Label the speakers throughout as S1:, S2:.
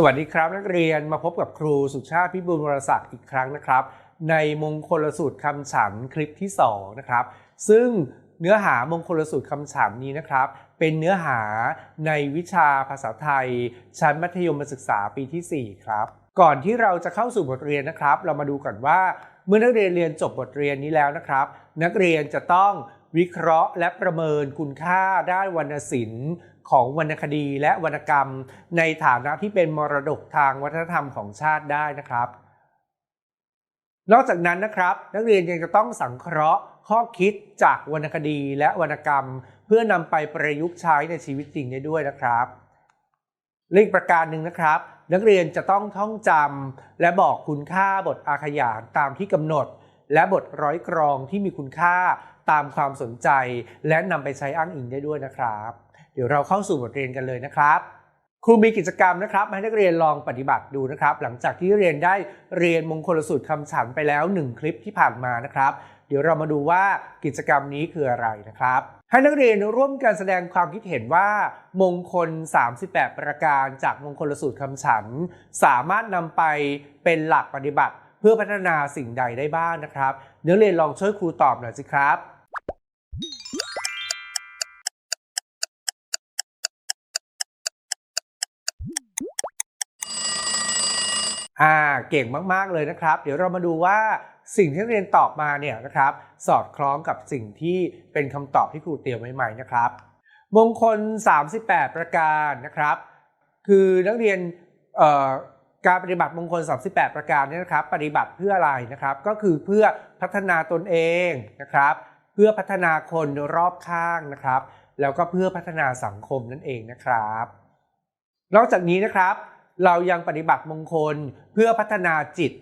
S1: สวัสดีครับนักเรียนมาพบกับครูสุชาติพิบูลวรศักดิ์อีกครั้งนะครับ ในมงคลสูตรคำฉันคลิปที่2นะครับซึ่งเนื้อหามงคลสูตรคำฉันนี้นะครับ เป็นเนื้อหาในวิชาภาษาไทย ชั้นมัธยมศึกษาปีที่ 4 ครับ ก่อนที่เราจะเข้าสู่บทเรียนนะครับ เรามาดูก่อนว่าเมื่อนักเรียนเรียนจบบทเรียนนี้แล้วนะครับ นักเรียนจะต้องวิเคราะห์และประเมินคุณค่าด้านวรรณศิลป์ ของวรรณคดีและวรรณกรรม ในฐานะที่เป็นมรดกทางวัฒนธรรมของชาติได้นะครับ นอกจากนั้นนะครับ นักเรียนยังจะต้องสังเคราะห์ข้อคิดจากวรรณคดีและวรรณกรรม เพื่อนำไปประยุกต์ใช้ในชีวิตจริงได้ด้วยนะครับและอีกประการหนึ่งนะครับ นักเรียนจะต้องท่องจำและบอกคุณค่าบทอาขยานตามที่กำหนด และบทร้อยกรองที่มีคุณค่าตามความสนใจ และนำไปใช้อ้างอิงได้ด้วยนะครับ ดี๋ยวเราเข้าสู่บทเรียนกันเลยนะครับครูมีกิจกรรมนะครับให้นักเรียนลองปฏิบัติดูนะครับ หลังจากที่เรียนได้เรียนมงคลสูตรคำฉันไปแล้ว 1 คลิปที่ผ่านมานะครับ เดี๋ยวเรามาดูว่ากิจกรรมนี้คืออะไรนะครับ ให้นักเรียนร่วมกันแสดงความคิดเห็นว่า มงคล 38 ประการจากมงคลสูตรคำฉัน สามารถนำไปเป็นหลักปฏิบัติ เพื่อพัฒนาสิ่งใดได้บ้างนะครับนักเรียนลองช่วยครูตอบหน่อยสิครับ อ่าเก่งมาก ๆ เลยนะครับ เดี๋ยวเรามาดูว่าสิ่งที่นักเรียนตอบมาเนี่ยนะครับ สอดคล้องกับสิ่งที่เป็นคำตอบที่ครูเตรียมไว้ไหมนะครับ มงคล 38 ประการนะครับ คือนักเรียนการปฏิบัติมงคล 38 ประการเนี่ยนะครับ ปฏิบัติเพื่ออะไรนะครับ ก็คือเพื่อพัฒนาตนเองนะครับ เพื่อพัฒนาคนรอบข้างนะครับ แล้วก็เพื่อพัฒนาสังคมนั่นเองนะครับ นอกจากนี้นะครับ เรายังปฏิบัติมงคลเพื่อพัฒนาจิต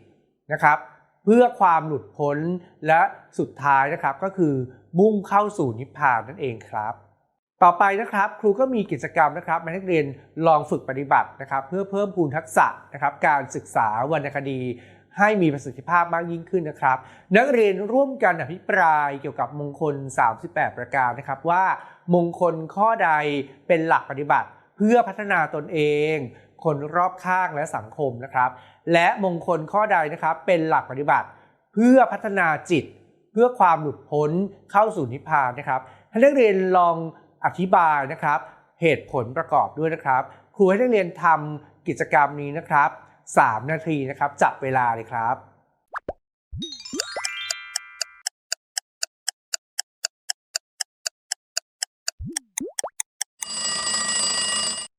S1: นะครับ เพื่อความหลุดพ้นและสุดท้ายนะครับก็คือมุ่งเข้าสู่นิพพานนั่นเองครับ ต่อไปนะครับครูก็มีกิจกรรมนะครับให้นักเรียนลองฝึกปฏิบัตินะครับ เพื่อเพิ่มพูนทักษะนะครับ การศึกษาวรรณคดีให้มีประสิทธิภาพมากยิ่งขึ้นนะครับ นักเรียนร่วมกันอภิปรายเกี่ยวกับมงคล 38 ประการนะครับ ว่ามงคลข้อใดเป็นหลักปฏิบัติ เพื่อพัฒนาตนเอง คนรอบข้างและสังคมนะครับ และมงคลข้อใดนะครับ เป็นหลักปฏิบัติ เพื่อพัฒนาจิต เพื่อความหลุดพ้นเข้าสู่นิพพานนะครับให้นักเรียนลองอธิบายนะครับ เหตุผลประกอบด้วยนะครับ ครูให้นักเรียนทำกิจกรรมนี้นะครับ 3 นาทีนะครับ จับเวลาเลยครับ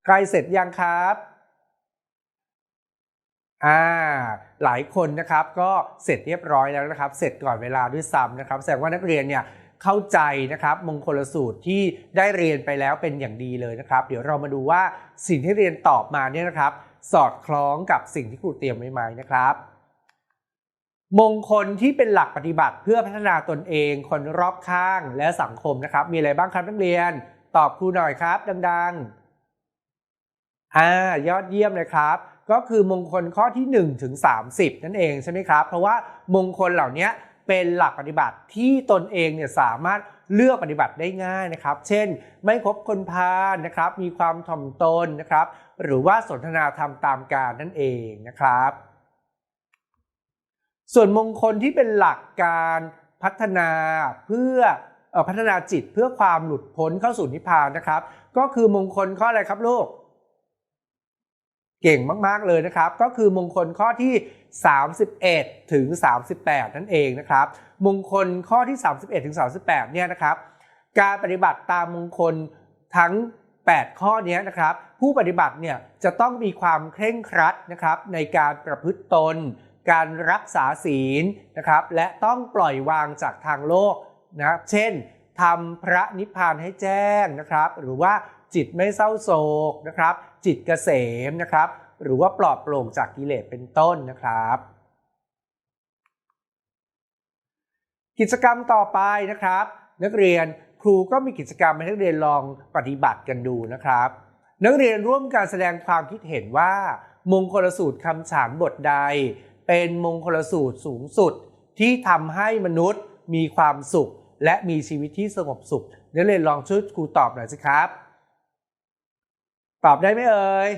S1: ใกล้เสร็จยังครับ อ่าหลายคนนะครับก็เสร็จเรียบร้อยแล้วนะครับ เสร็จก่อนเวลาด้วยซ้ำนะครับแสดงว่านักเรียนเนี่ยเข้าใจนะครับมงคลสูตรที่ได้เรียนไปแล้วเป็นอย่างดีเลยนะครับ เดี๋ยวเรามาดูว่าสิ่งที่เรียนตอบมาเนี่ยนะครับ สอดคล้องกับสิ่งที่ครูเตรียมไว้ไหมนะครับ มงคลที่เป็นหลักปฏิบัติเพื่อพัฒนาตนเอง คนรอบข้างและสังคมนะครับ มีอะไรบ้างครับนักเรียน ตอบครูหน่อยครับ ดังๆอ่ายอดเยี่ยมเลยครับ ก็คือมงคลข้อที่1ถึง30 นั่นเองใช่ไหมครับ เพราะว่ามงคลเหล่านี้เป็นหลักปฏิบัติที่ตนเองเนี่ยสามารถเลือกปฏิบัติได้ง่ายนะครับ เช่น ไม่คบคนพาลนะครับ มีความถ่อมตนนะครับ หรือว่าสนทนาธรรมตามการนั่นเองนะครับ ส่วนมงคลที่เป็นหลักการพัฒนาเพื่ออพัฒนาจิตเพื่อความหลุดพ้นเข้าสู่นิพพานนะครับ ก็คือมงคลข้ออะไรครับลูก เก่งมากๆเลยนะครับ ก็คือมงคลข้อที่ 31 ถึง 38 นั่นเองนะครับ มงคลข้อที่ 31 ถึง 38 เนี่ยนะครับ การปฏิบัติตามมงคลทั้ง 8 ข้อนี้นะครับ ผู้ปฏิบัติเนี่ยจะต้องมีความเคร่งครัดนะครับในการประพฤติตน การรักษาศีลนะครับ และต้องปล่อยวางจากทางโลกนะครับเช่นทำพระนิพพานให้แจ้งนะครับ หรือว่า จิตไม่เศร้าโศกนะครับ จิตเกษมนะครับ หรือว่าปลอดโปร่งจากกิเลสเป็นต้นนะครับ กิจกรรมต่อไปนะครับ นักเรียนครูก็มีกิจกรรมให้นักเรียนลองปฏิบัติกันดูนะครับ นักเรียนร่วมการแสดงความคิดเห็นว่า มงคลสูตรคำฉานบทใด เป็นมงคลสูตรสูงสุด ที่ทำให้มนุษย์มีความสุข และมีชีวิตที่สงบสุขนักเรียนลองช่วยครูตอบหน่อยสิครับ ตอบได้ไหมเอ่ย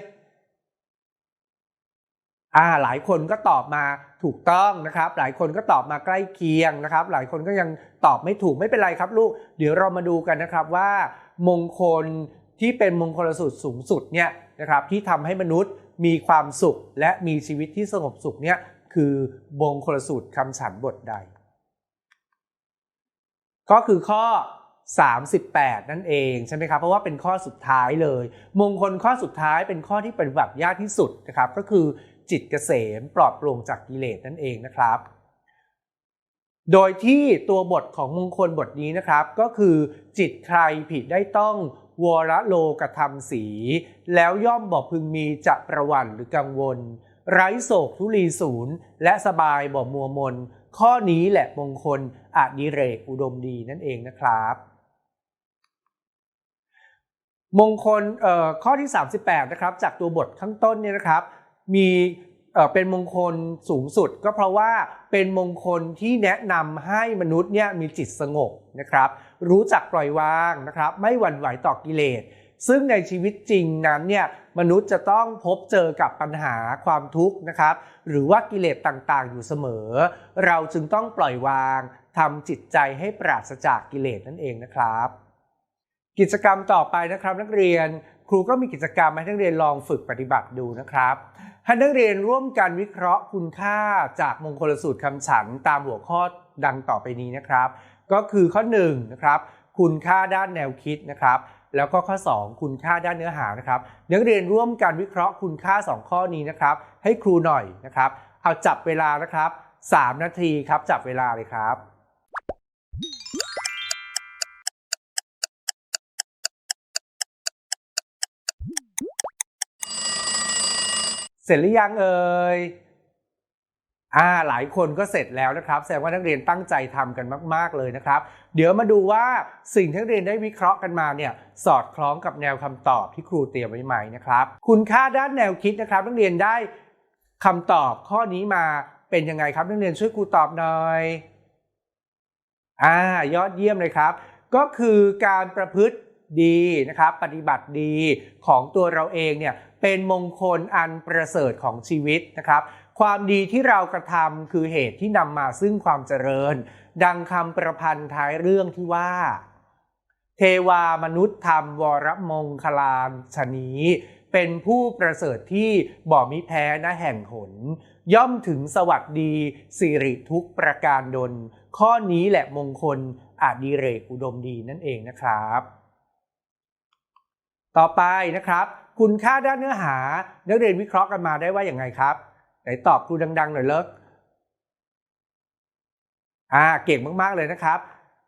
S1: อ่าหลายคนก็ตอบมาถูกต้องนะครับ หลายคนก็ตอบมาใกล้เคียงนะครับ หลายคนก็ยังตอบไม่ถูกไม่เป็นไรครับลูก เดี๋ยวเรามาดูกันนะครับว่า มงคลที่เป็นมงคลสูตรสูงสุดเนี่ยนะครับที่ทำให้มนุษย์มีความสุขและมีชีวิตที่สงบสุขเนี่ยคือมงคลสูตรคำฉันบทใด ก็คือข้อ 38 นั่นเองใช่ไหมครับเพราะว่าเป็นข้อสุดท้ายเลย มงคลข้อสุดท้ายเป็นข้อที่ปฏิบัติยากที่สุดนะครับก็คือจิตเกษมปลอดโปร่งจากกิเลสนั่นเองนะครับ โดยที่ตัวบทของมงคลบทนี้นะครับ ก็คือจิตใครผิดได้ต้องวรโลกธรรมสี แล้วย่อมบอกพึงมีจะประวันหรือกังวล ไร้โศกทุลีศูนย์ และสบายบ่มัวมน ข้อนี้แหละมงคลอดิเรกอุดมดีนั่นเองนะครับ มงคลข้อที่ 38 นะครับ จากตัวบทข้างต้นเนี่ยนะครับ มีเป็นมงคลสูงสุด ก็เพราะว่าเป็นมงคลที่แนะนำให้มนุษย์เนี่ยมีจิตสงบนะครับ รู้จักปล่อยวางนะครับ ไม่หวั่นไหวต่อกิเลส ซึ่งในชีวิตจริงนั้นเนี่ยมนุษย์จะต้องพบเจอกับปัญหาความทุกข์นะครับ หรือว่ากิเลสต่างๆ อยู่เสมอ เราจึงต้องปล่อยวางทำจิตใจให้ปราศจากกิเลสนั่นเองนะครับ กิจกรรมต่อไปนะครับ นักเรียนครูก็มีกิจกรรมให้นักเรียนลองฝึกปฏิบัติดูนะครับให้นักเรียนร่วมกันวิเคราะห์คุณค่าจากมงคลสูตรคำฉันตามหัวข้อดังต่อไปนี้นะครับ ก็คือข้อ1นะครับคุณค่าด้านแนวคิดนะครับ แล้วก็ข้อ 2 คุณค่าด้านเนื้อหานะครับ นักเรียนร่วมกันวิเคราะห์คุณค่า 2 ข้อนี้นะครับ ให้ครูหน่อยนะครับ เอาจับเวลานะครับ 3 นาทีครับจับเวลาเลยครับ เสร็จหรือยังเอ่ยอ่าหลายคนก็เสร็จแล้วนะครับแสดงว่านักเรียนตั้งใจทำกันมาก ๆ เลยนะครับ เดี๋ยวมาดูว่าสิ่งที่นักเรียนได้วิเคราะห์กันมาเนี่ยสอดคล้องกับแนวคำตอบที่ครูเตรียมไว้ไหมนะครับ คุณค่าด้านแนวคิดนะครับ นักเรียนได้คำตอบข้อนี้มาเป็นยังไงครับนักเรียนช่วยครูตอบหน่อยอ่ายอดเยี่ยมเลยครับ ก็คือการประพฤติ ดีนะครับปฏิบัติดีของตัวเราเองเนี่ยเป็นมงคลอันประเสริฐของชีวิตนะครับ ความดีที่เรากระทำคือเหตุที่นำมาซึ่งความเจริญ ดังคำประพันธ์ท้ายเรื่องที่ว่า เทวามนุษย์ธรรมวรมงคลานชนีเป็นผู้ประเสริฐที่บ่มิแพ้นะแห่งหน ย่อมถึงสวัสดีสิริทุกประการดลข้อนี้แหละมงคลอดิเรกอุดมดีนั่นเองนะครับ ต่อไปนะครับ คุณค่าด้านเนื้อหา นักเรียนวิเคราะห์กันมาได้ว่าอย่างไงครับ ไหนตอบครูดัง ๆ หน่อยเลิกอ่าเก่งมากๆเลยนะครับ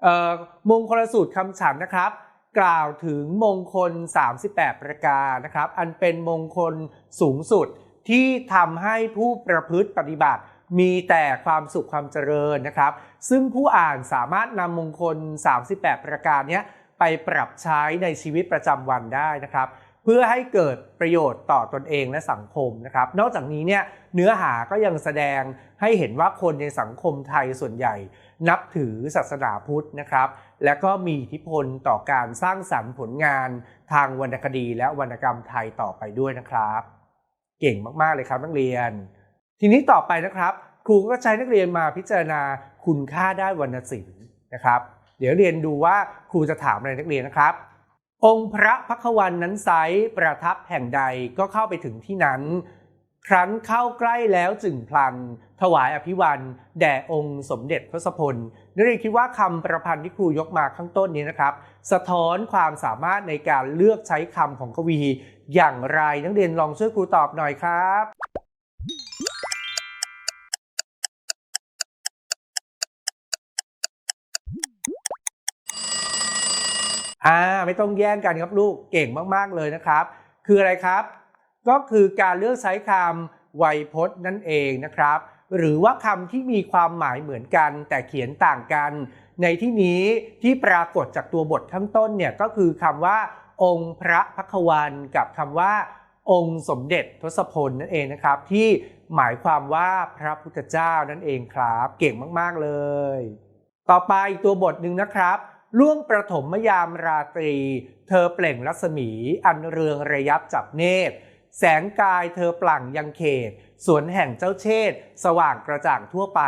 S1: เอ่อมงคลสูตรคำฉันนะครับ กล่าวถึงมงคล 38 ประการนะครับ อันเป็นมงคลสูงสุดที่ทำให้ผู้ประพฤติปฏิบัติมีแต่ความสุขความเจริญนะครับ ซึ่งผู้อ่านสามารถนำมงคล 38 ประการนี้ ไปปรับใช้ในชีวิตประจำวันได้นะครับ เพื่อให้เกิดประโยชน์ต่อตอนเองและสังคมนะครับ นอกจากนี้เนี่ยเนื้อหาก็ยังแสดงให้เห็นว่าคนในสังคมไทยส่วนใหญ่ นับถือศาสนาพุทธนะครับ และก็มีอิทธิพลต่อการสร้างสรรค์ผลงานทางวรรณคดีและวรรณกรรมไทยต่อไปด้วยนะครับ เก่งมากๆเลยครับนักเรียน ทีนี้ต่อไปนะครับ ครูก็ใช้นักเรียนมาพิจารณาคุณค่าด้านวรรณศิลป์นะครับ เดี๋ยวเรียนดูว่าครูจะถามอะไรนักเรียนนะครับ องค์พระพักวันนั้นไซประทับแห่งใดก็เข้าไปถึงที่นั้น ครั้นเข้าใกล้แล้วจึงพลัน ถวายอภิวันแด่องค์สมเด็จทศพลนักเรียนคิดว่าคำประพันธ์ที่ครูยกมาข้างต้นนี้นะครับ สะท้อนความสามารถในการเลือกใช้คำของกวี อย่างไรนักเรียนลองช่วยครูตอบหน่อยครับ อ่าไม่ต้องแย่งกันครับลูกเก่งมากๆเลยนะครับ คืออะไรครับ ก็คือการเลือกใช้คำไวยพจน์นั่นเองนะครับ หรือว่าคำที่มีความหมายเหมือนกัน แต่เขียนต่างกัน ในที่นี้ที่ปรากฏจากตัวบทข้างต้นเนี่ยก็คือคำว่า องค์พระพักวันกับคำว่า องค์สมเด็จทศพลนั่นเองนะครับ ที่หมายความว่าพระพุทธเจ้านั่นเองครับ เก่งมากๆเลย ต่อไปอีกตัวบทหนึ่งนะครับ ล่วงประถมมยามราตรี เธอเปล่งรัศมี อันเรืองระยับจับเนตร แสงกายเธอปลั่งยังเขต สวนแห่งเจ้าเชษสว่างกระจ่างทั่วไป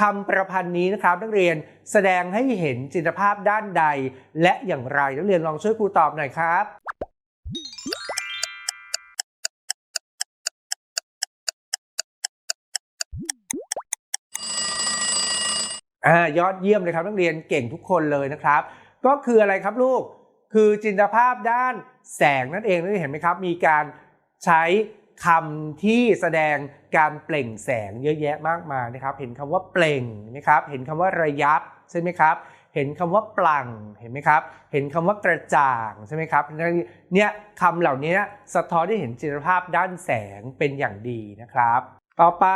S1: คำประพันธ์นี้นะครับนักเรียนแสดงให้เห็นจินตภาพด้านใด และอย่างไรนักเรียนลองช่วยครูตอบหน่อยครับ อ่ายอดเยี่ยมเลยครับนักเรียนเก่งทุกคนเลยนะครับ ก็คืออะไรครับลูกคือจินตภาพด้านแสงนั่นเองนักเรียนเห็นไหมครับ มีการใช้คำที่แสดงการเปล่งแสงเยอะแยะมากมายนะครับ เห็นคำว่าเปล่งนะครับ เห็นคำว่าระยับใช่ไหมครับ เห็นคำว่าปลังเห็นไหมครับ เห็นคำว่ากระจ่างใช่ไหมครับเนี่ยคำเหล่านี้สะท้อนได้เห็นจินตภาพด้านแสงเป็นอย่างดีนะครับ ต่อไป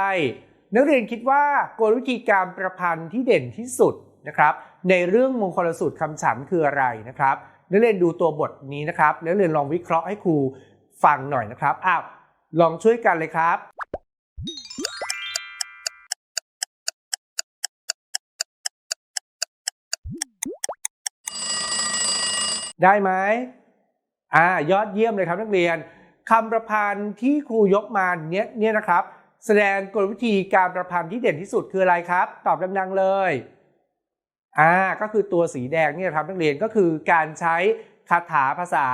S1: นักเรียนคิดว่ากลวิธีการประพันธ์ที่เด่นที่สุดนะครับในเรื่องมงคลสูตรคำฉันคืออะไรนะครับนักเรียนดูตัวบทนี้นะครับนักเรียนลองวิเคราะห์ให้ครูฟังหน่อยนะครับอ้าวลองช่วยกันเลยครับได้ไหมอ่ายอดเยี่ยมเลยครับนักเรียนคำประพันธ์ที่ครูยกมาเนี้ยเนี่ยนะครับ แสดงกลวิธีการประพันธ์ที่เด่นที่สุดคืออะไรครับ ตอบดังๆเลยอ่าก็คือตัวสีแดงนี่นะครับนักเรียนก็คือการใช้คาถาภาษา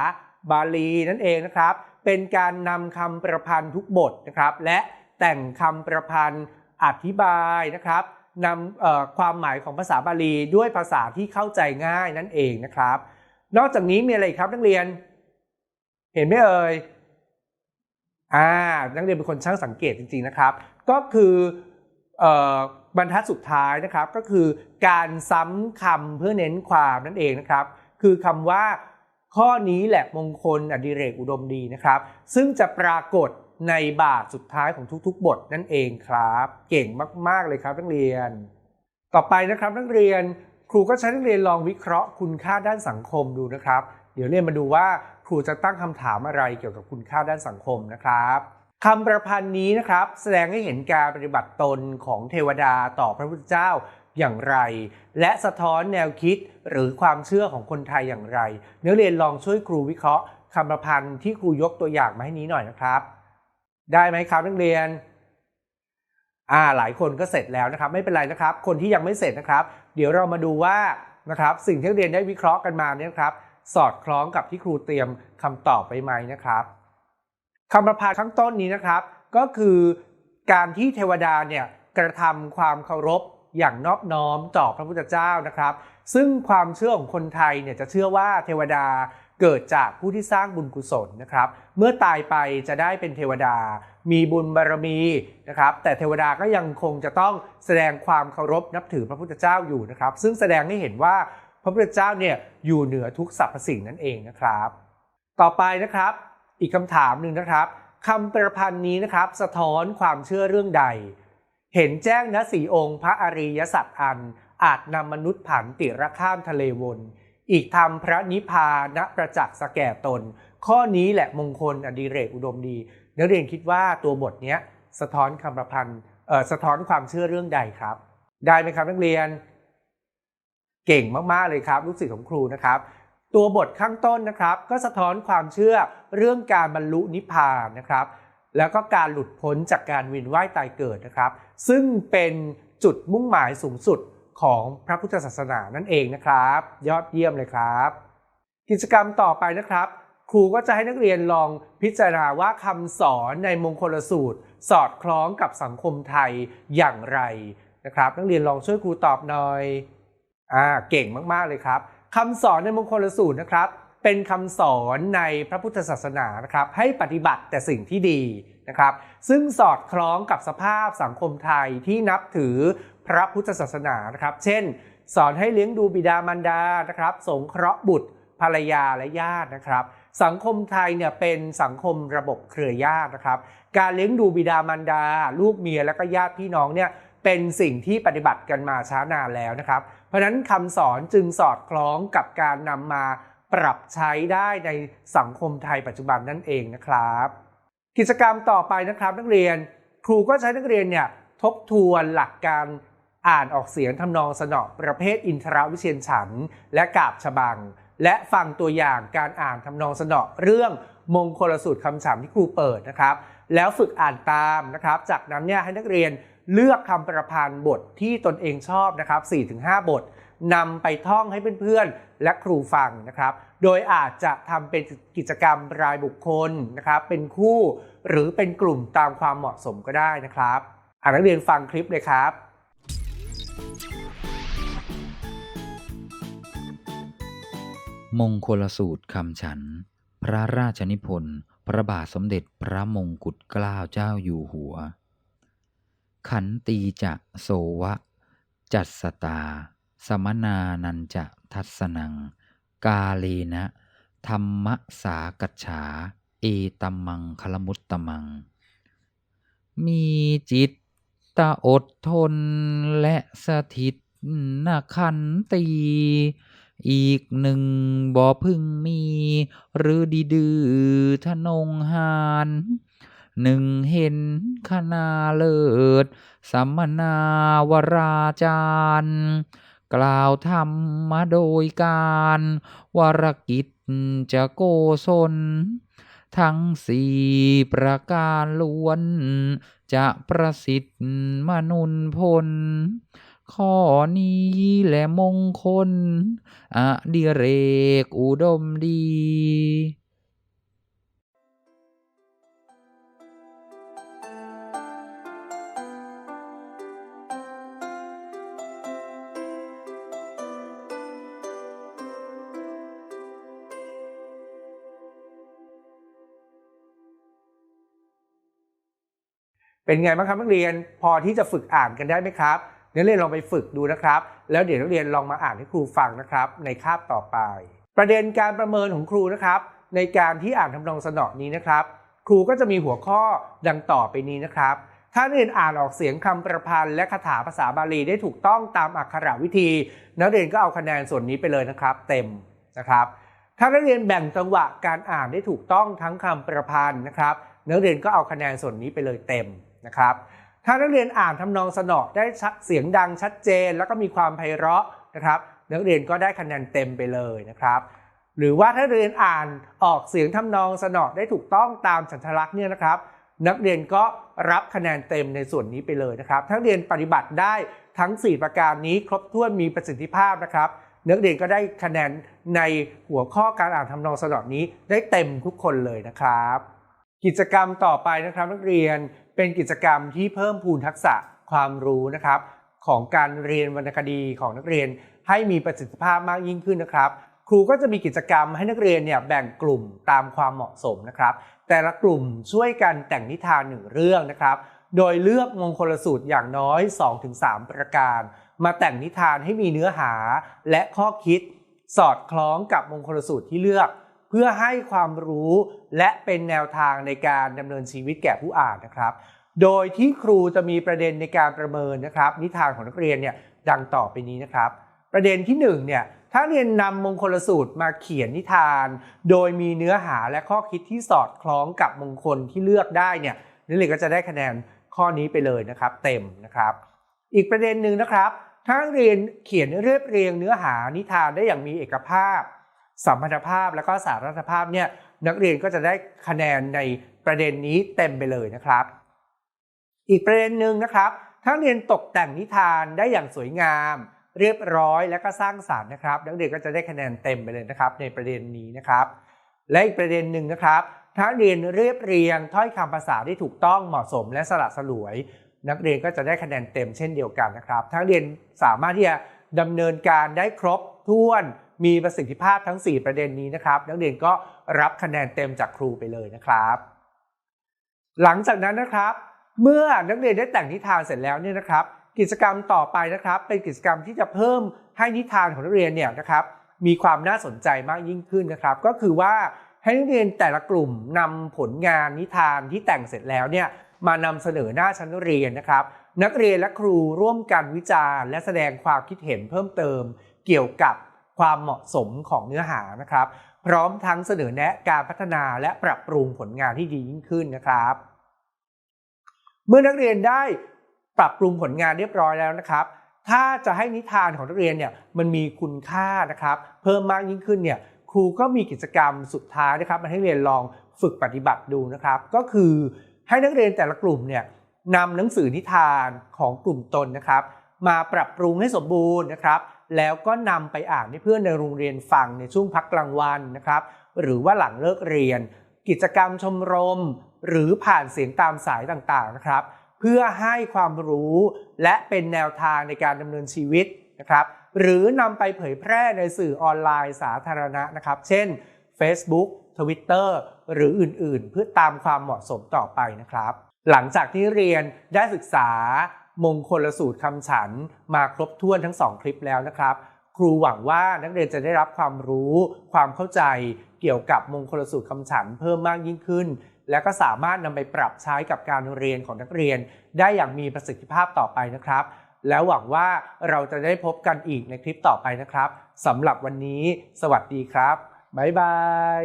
S1: บาลีนั่นเองนะครับ เป็นการนำคำประพันธ์ทุกบทนะครับ และแต่งคำประพันธ์อธิบายนะครับนำความหมายของภาษาบาลีด้วยภาษาที่เข้าใจง่ายนั่นเองนะครับ นอกจากนี้มีอะไรครับนักเรียน เห็นไหมเอ่ย อ่านักเรียนเป็นคนช่างสังเกตจริงๆนะครับ ก็คืออบรรทัดสุดท้ายนะครับก็คือการซ้ำคำเพื่อเน้นความนั่นเองนะครับ คือคำว่าข้อนี้แหละมงคลอดิเรกอุดมดีนะครับ ซึ่งจะปรากฏในบาทสุดท้ายของทุกๆ บทนั่นเองครับ เก่งมากๆเลยครับนักเรียน ต่อไปนะครับนักเรียนครูก็ใช้นักเรียนลองวิเคราะห์คุณค่าด้านสังคมดูนะครับ เดี๋ยวเรียนมาดูว่า ครูจะตั้งคำถามอะไรเกี่ยวกับคุณค่าด้านสังคมนะครับคำประพันธ์นี้นะครับ แสดงให้เห็นการปฏิบัติตนของเทวดาต่อพระพุทธเจ้าอย่างไร และสะท้อนแนวคิดหรือความเชื่อของคนไทยอย่างไร เนื้อเรียนลองช่วยครูวิเคราะห์คำประพันธ์ที่ครูยกตัวอย่างมาให้นี้หน่อยนะครับ ได้ไหมครับนักเรียนอ่าหลายคนก็เสร็จแล้วนะครับ ไม่เป็นไรนะครับ คนที่ยังไม่เสร็จนะครับ เดี๋ยวเรามาดูว่านะครับสิ่งที่นักเรียนได้วิเคราะห์กันมาเนี่ยครับ สอดคล้องกับที่ครูเตรียมคำตอบไปไหมนะครับคำประพันธ์ข้างต้นนี้นะครับ ก็คือการที่เทวดาเนี่ยกระทำความเคารพอย่างนอบน้อมต่อพระพุทธเจ้านะครับ ซึ่งความเชื่อของคนไทยเนี่ยจะเชื่อว่าเทวดาเกิดจากผู้ที่สร้างบุญกุศลนะครับ เมื่อตายไปจะได้เป็นเทวดา มีบุญบารมีนะครับ แต่เทวดาก็ยังคงจะต้องแสดงความเคารพนับถือพระพุทธเจ้าอยู่นะครับ ซึ่งแสดงให้เห็นว่า ระพุทธเจ้าเนี่ยอยู่เหนือทุกสรรพสิ่งนั่นเองนะครับ ต่อไปนะครับ อีกคำถามหนึ่งนะครับคำประพันธ์นี้นะครับ สะท้อนความเชื่อเรื่องใด เห็นแจ้งนะสีองค์พระอริยสัจอัน อาจนำมนุษย์ผันติระข้ามทะเลวน อีกทำพระนิพพานะประจักษ์สแก่ตน ข้อนี้แหละมงคลอดิเรกอุดมดี นักเรียนคิดว่าตัวบทนี้สะท้อนคำประพันธ์สะท้อนความเชื่อเรื่องใดครับ ได้ไหมครับนักเรียน เก่งมากๆเลยครับลูกศิษย์ของครูนะครับ ตัวบทข้างต้นนะครับ ก็สะท้อนความเชื่อเรื่องการบรรลุนิพพานนะครับ แล้วก็การหลุดพ้นจากการวินว่ายตายเกิดนะครับ ซึ่งเป็นจุดมุ่งหมายสูงสุดของพระพุทธศาสนานั่นเองนะครับ ยอดเยี่ยมเลยครับ กิจกรรมต่อไปนะครับ ครูก็จะให้นักเรียนลองพิจารณาว่าคำสอนในมงคลสูตร สอดคล้องกับสังคมไทยอย่างไรนะครับ นักเรียนลองช่วยครูตอบหน่อย อ่าเก่งมากๆเลยครับคำสอนในมงคลสูตรนะครับ เป็นคำสอนในพระพุทธศาสนานะครับ ให้ปฏิบัติแต่สิ่งที่ดีนะครับ ซึ่งสอดคล้องกับสภาพสังคมไทยที่นับถือพระพุทธศาสนานะครับ เช่น สอนให้เลี้ยงดูบิดามารดานะครับ สงเคราะห์บุตรภรรยาและญาตินะครับ สังคมไทยเนี่ยเป็นสังคมระบบเครือญาตินะครับ การเลี้ยงดูบิดามารดา ลูกเมียและก็ญาติพี่น้องเนี่ยเป็นสิ่งที่ปฏิบัติกันมาช้านานแล้วนะครับ เพราะนั้นคำสอนจึงสอดคล้องกับการนำมาปรับใช้ได้ในสังคมไทยปัจจุบันนั่นเองนะครับ กิจกรรมต่อไปนะครับนักเรียน ครูก็ใช้นักเรียนเนี่ยทบทวนหลักการอ่านออกเสียงทำนองสนอประเภทอินทรวิเชียนฉันและกาบฉบัง และฟังตัวอย่างการอ่านทำนองสนอเรื่องมงคลสูตรคำฉ่ำที่ครูเปิดนะครับ แล้วฝึกอ่านตามนะครับ จากนั้นเนี่ยให้นักเรียน เลือกคำประพันธ์บทที่ตนเองชอบนะครับ 4-5 บทนำไปท่องให้เพื่อนๆ และครูฟังนะครับ โดยอาจจะทำเป็นกิจกรรมรายบุคคลนะครับ เป็นคู่หรือเป็นกลุ่มตามความเหมาะสมก็ได้นะครับอ่านักเรียนฟังคลิปเลยครับ
S2: มงคลสูตรคำฉัน พระราชนิพนธ์ พระบาทสมเด็จพระมงกุฎเกล้าเจ้าอยู่หัว ขันตีจะโสวะ จัตสตา สมนานันจะทัศนัง กาเลนะธรรมสากัจฉา เอตมังคลมุตตมัง มีจิตตะอดทนและสถิตนขันตี อีกหนึ่งบ่พึ่งมี หรือดีดือทะนงหาน หนึ่งเห็นคณาเลิศสัมมนาวราจารย์กล่าวธรรมมาโดยการวรกิจจะโกศลทั้งสี่ประการล้วน จะประสิทธิ์มนุนพล ข้อนี้แหละมงคลอดิเรกอุดมดี
S1: เป็นไงบ้างครับนักเรียนพอที่จะฝึกอ่านกันได้ไหมครับนักเรียนลองไปฝึกดูนะครับ แล้วเดี๋ยวนักเรียนลองมาอ่านให้ครูฟังนะครับ ในคาบต่อไป ประเด็นการประเมินของครูนะครับ ในการที่อ่านทำนองสนอนี้นะครับ ครูก็จะมีหัวข้อดังต่อไปนี้นะครับ ถ้านักเรียนอ่านออกเสียงคำประพันธ์และคาถาภาษาบาลีได้ถูกต้องตามอักขระวิธี นักเรียนก็เอาคะแนนส่วนนี้ไปเลยนะครับ เต็มนะครับ ถ้านักเรียนแบ่งจังหวะการอ่านได้ถูกต้องทั้งคำประพันธ์นะครับนักเรียนก็เอาคะแนนส่วนนี้ไปเลยเต็ม นะครับ ถ้านักเรียนอ่านทำนองสนอได้เสียงดังชัดเจน แล้วก็มีความไพเราะนะครับนักเรียนก็ได้คะแนนเต็มไปเลยนะครับ หรือว่าถ้าเรียนอ่านออกเสียงทำนองสนอได้ถูกต้องตามฉันทลักษณ์เนี่ยนะครับ นักเรียนก็รับคะแนนเต็มในส่วนนี้ไปเลยนะครับถ้าเรียนปฏิบัติได้ทั้ง 4 ประการนี้ครบถ้วนมีประสิทธิภาพนะครับนักเรียนก็ได้คะแนนในหัวข้อการอ่านทำนองสนอนี้ได้เต็มทุกคนเลยนะครับ กิจกรรมต่อไปนะครับนักเรียนเป็นกิจกรรมที่เพิ่มพูนทักษะความรู้นะครับ ของการเรียนวรรณคดีของนักเรียนให้มีประสิทธิภาพมากยิ่งขึ้นนะครับ ครูก็จะมีกิจกรรมให้นักเรียนเนี่ยแบ่งกลุ่มตามความเหมาะสมนะครับ แต่ละกลุ่มช่วยกันแต่งนิทานหนึ่งเรื่องนะครับ โดยเลือกมงคลสูตรอย่างน้อย 2-3 ประการ มาแต่งนิทานให้มีเนื้อหาและข้อคิด สอดคล้องกับมงคลสูตรที่เลือก เพื่อให้ความรู้และเป็นแนวทางในการดำเนินชีวิตแก่ผู้อ่านนะครับ โดยที่ครูจะมีประเด็นในการประเมินนะครับ นิทานของนักเรียนเนี่ยดังต่อไปนี้นะครับ ประเด็นที่1เนี่ยถ้าเรียนนำมงคลสูตรมาเขียนนิทาน โดยมีเนื้อหาและข้อคิดที่สอดคล้องกับมงคลที่เลือกได้เนี่ยนักเรียนก็จะได้คะแนนข้อนี้ไปเลยนะครับ เต็มนะครับ อีกประเด็นหนึ่งนะครับถ้าเรียนเขียนเรียบเรียงเนื้อหานิทานได้อย่างมีเอกภาพ สัมพันธภาพและก็สารัฐภาพเนี่ยนักเรียนก็จะได้คะแนนในประเด็นนี้เต็มไปเลยนะครับ อีกประเด็นหนึ่งนะครับถ้าเรียนตกแต่งนิทานได้อย่างสวยงาม เรียบร้อยและก็สร้างสรรค์นะครับ นักเรียนก็จะได้คะแนนเต็มไปเลยนะครับ ในประเด็นนี้นะครับ และอีกประเด็นหนึ่งนะครับถ้าเรียนเรียบเรียงถ้อยคำภาษาได้ถูกต้องเหมาะสมและสละสลวย นักเรียนก็จะได้คะแนนเต็มเช่นเดียวกันนะครับทั้งเรียนสามารถที่จะดำเนินการได้ครบถ้วน มีประสิทธิภาพทั้ง 4 ประเด็นนี้นะครับ นักเรียนก็รับคะแนนเต็มจากครูไปเลยนะครับ หลังจากนั้นนะครับ เมื่อนักเรียนได้แต่งนิทานเสร็จแล้วเนี่ยนะครับ กิจกรรมต่อไปนะครับ เป็นกิจกรรมที่จะเพิ่มให้นิทานของนักเรียนเนี่ยนะครับ มีความน่าสนใจมากยิ่งขึ้นนะครับ ก็คือว่าให้นักเรียนแต่ละกลุ่มนำผลงานนิทานที่แต่งเสร็จแล้วเนี่ยมานำเสนอหน้าชั้นเรียนนะครับ นักเรียนและครูร่วมกันวิจารณ์ และแสดงความคิดเห็นเพิ่มเติม เกี่ยวกับ ความเหมาะสมของเนื้อหานะครับ พร้อมทั้งเสนอแนะการพัฒนาและปรับปรุงผลงานที่ดียิ่งขึ้นนะครับ เมื่อนักเรียนได้ปรับปรุงผลงานเรียบร้อยแล้วนะครับ ถ้าจะให้นิทานของนักเรียนเนี่ยมันมีคุณค่านะครับ เพิ่มมากยิ่งขึ้นเนี่ยครูก็มีกิจกรรมสุดท้ายนะครับมาให้เรียนลองฝึกปฏิบัติดูนะครับ ก็คือให้นักเรียนแต่ละกลุ่มเนี่ยนำหนังสือนิทานของกลุ่มตนนะครับ มาปรับปรุงให้สมบูรณ์นะครับ แล้วก็นำไปอ่านให้เพื่อนในโรงเรียนฟังในช่วงพักกลางวันนะครับ หรือว่าหลังเลิกเรียน กิจกรรมชมรม หรือผ่านเสียงตามสายต่างๆนะครับ เพื่อให้ความรู้และเป็นแนวทางในการดำเนินชีวิตนะครับ หรือนำไปเผยแพร่ในสื่อออนไลน์สาธารณะนะครับ เช่น Facebook Twitter หรืออื่นๆ เพื่อตามความเหมาะสมต่อไปนะครับ หลังจากที่เรียนได้ศึกษา มงคลสูตรคำฉันมาครบถ้วนทั้งสองคลิปแล้วนะครับ ครูหวังว่านักเรียนจะได้รับความรู้ ความเข้าใจเกี่ยวกับมงคลสูตรคำฉันเพิ่มมากยิ่งขึ้น และก็สามารถนำไปปรับใช้กับการเรียนของนักเรียน ได้อย่างมีประสิทธิภาพต่อไปนะครับ แล้วหวังว่าเราจะได้พบกันอีกในคลิปต่อไปนะครับสำหรับวันนี้ สวัสดีครับบ๊ายบาย